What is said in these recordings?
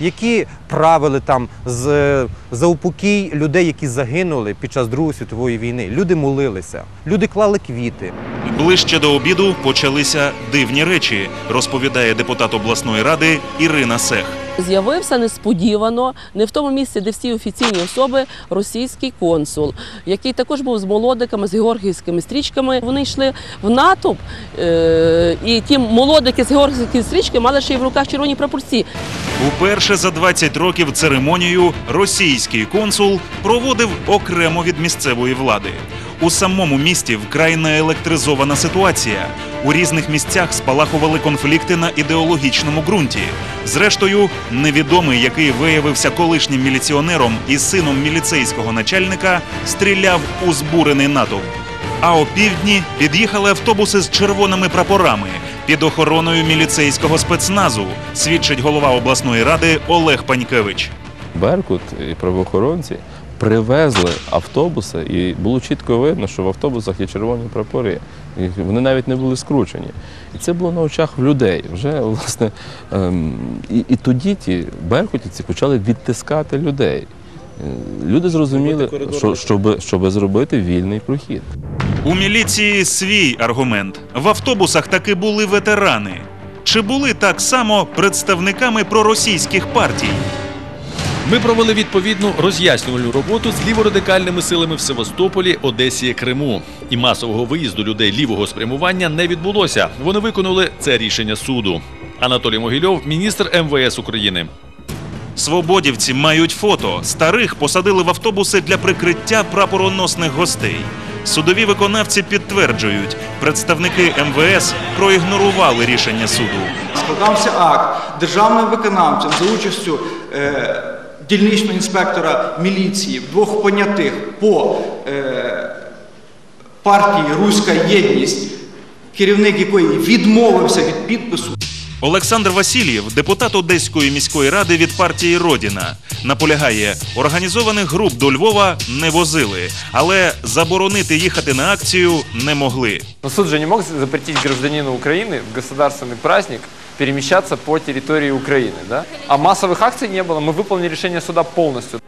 які правили там з за упокій людей, які загинули під час Другої світової війни. Люди молилися, люди клали квіти. Ближче до обіду почалися дивні речі, розповідає депутат обласної ради Ірина Сех. З'явився несподівано, не в тому місці, де всі офіційні особи, російський консул, який також був з молодиками, з георгіївськими стрічками. Вони йшли в натовп, е- і ті молодики з георгіївськими стрічками мали ще й в руках червоні прапорці. Уперше за 20 років церемонію російський консул проводив окремо від місцевої влади. У самому місті вкрай наелектризована ситуація. У різних місцях спалахували конфлікти на ідеологічному ґрунті. Зрештою, невідомий, який виявився колишнім міліціонером і сином міліцейського начальника, стріляв у збурений натовп. А опівдні під'їхали автобуси з червоними прапорами під охороною міліцейського спецназу, свідчить голова обласної ради Олег Панькевич. Беркут і правоохоронці привезли автобуси, і було чітко видно, що в автобусах є червоні прапори. І вони навіть не були скручені. І це було на очах в людей. Вже власне ем, і, і тоді ті беркутівці почали відтискати людей. Е, Люди зрозуміли, що щоб, щоб зробити вільний прохід. У міліції свій аргумент. В автобусах таки були ветерани. Чи були так само представниками проросійських партій? Ми провели відповідну роз'яснювальну роботу з ліворадикальними силами в Севастополі, Одесі, Криму. І масового виїзду людей лівого спрямування не відбулося. Вони виконали це рішення суду. Анатолій Могильов, міністр МВС України. Свободівці мають фото. Старих посадили в автобуси для прикриття прапороносних гостей. Судові виконавці підтверджують, представники МВС проігнорували рішення суду. Складався акт державним виконавцем за участю е, дільничного інспектора міліції, двох понятих по е, партії Руська єдність, керівник якої відмовився від підпису. Олександр Васильєв, депутат Одеської міської ради від партії Родіна, наполягає, організованих груп до Львова не возили, але заборонити їхати на акцію не могли. Но суд же не мог запретить гражданину Украины в государственный праздник перемещаться по территории Украины, да? А массовых акций не было, мы выполнили решение суда полностью.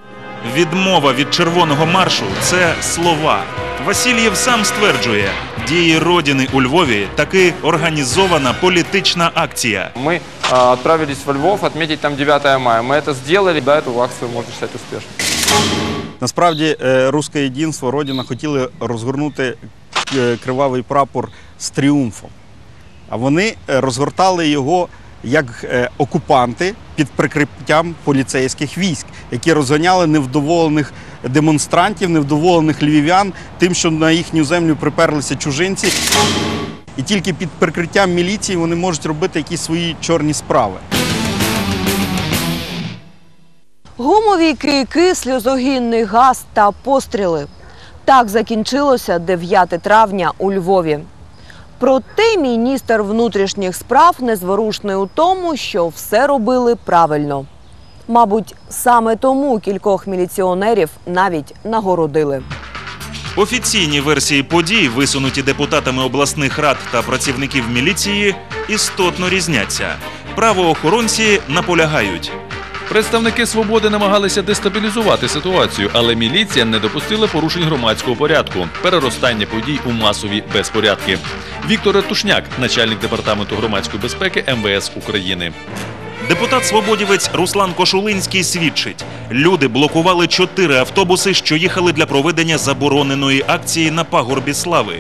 Відмова від червоного маршу це слова. Васильєв сам стверджує, дії родини у Львові таки організована політична акція. Мы а, отправились во Львов отметить там 9 мая. Мы это сделали, да, эту акцию можно считать успешной. Насправді, е, Руське єдинство, Родина хотіли розгорнути е, кривавий прапор з тріумфом. А вони е, розгортали його як е, окупанти під прикриттям поліцейських військ, які розганяли невдоволених демонстрантів, невдоволених львів'ян тим, що на їхню землю приперлися чужинці. І тільки під прикриттям міліції вони можуть робити якісь свої чорні справи. Гумові кийки, сльозогінний газ та постріли. Так закінчилося 9 травня у Львові. Проте міністр внутрішніх справ незворушний у тому, що все робили правильно. Мабуть, саме тому кількох міліціонерів навіть нагородили. Офіційні версії подій, висунуті депутатами обласних рад та працівників міліції, істотно різняться. Правоохоронці наполягають. Представники свободи намагалися дестабілізувати ситуацію, але міліція не допустила порушень громадського порядку, переростання подій у масові безпорядки. Віктор Ратушняк, начальник департаменту громадської безпеки МВС України. Депутат свободівець Руслан Кошулинський свідчить: люди блокували чотири автобуси, що їхали для проведення забороненої акції на пагорбі слави.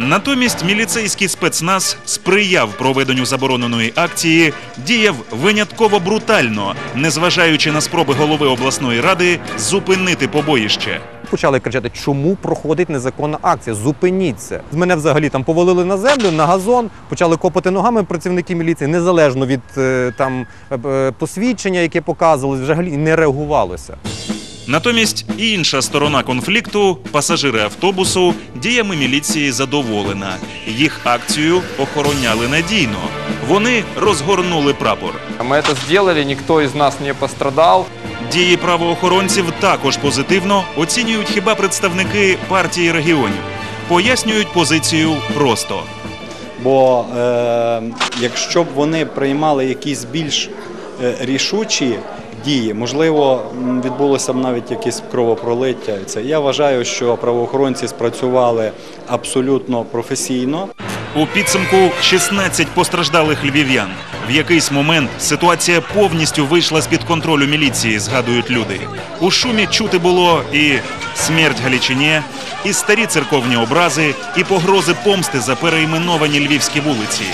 Натомість міліцейський спецназ сприяв проведенню забороненої акції, діяв винятково брутально, незважаючи на спроби голови обласної ради зупинити побоїще. Почали кричати, чому проходить незаконна акція? Зупиніться. Мене взагалі там повалили на землю, на газон, почали копати ногами працівники міліції, незалежно від е, там е, е, посвідчення, яке показувалось, взагалі не реагувалося. Натомість інша сторона конфлікту, пасажири автобусу, діями міліції задоволена. Їх акцію охороняли надійно. Вони розгорнули прапор. Мы это сделали, никто из нас не пострадал. Дії правоохоронців також позитивно оцінюють хіба представники партії регіонів. Пояснюють позицію просто. Бо е, якщо б вони приймали якісь більш е, рішучі дії. Можливо, відбулося б навіть якесь кровопролиття. Це я вважаю, що правоохоронці спрацювали абсолютно професійно. У підсумку 16 постраждалих львів'ян. В якийсь момент ситуація повністю вийшла з-під контролю міліції, згадують люди. У шумі чути було і смерть Галічині, і старі церковні образи, і погрози помсти за перейменовані львівські вулиці.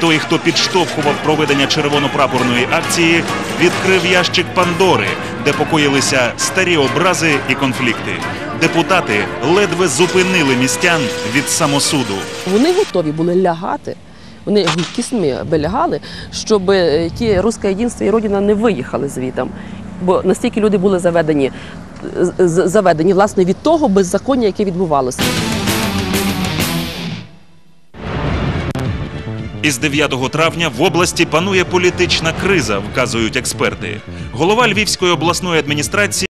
Той, хто підштовхував проведення червонопрапорної акції, відкрив ящик Пандори, де покоїлися старі образи і конфлікти. Депутати ледве зупинили містян від самосуду. Вони готові були лягати. Вони кісьми лягали, щоб е, ті русське єдинство і родина не виїхали звітом. Бо настільки люди були заведені, заведені власне від того беззаконня, яке відбувалося. Із 9 травня в області панує політична криза, вказують експерти. Голова Львівської обласної адміністрації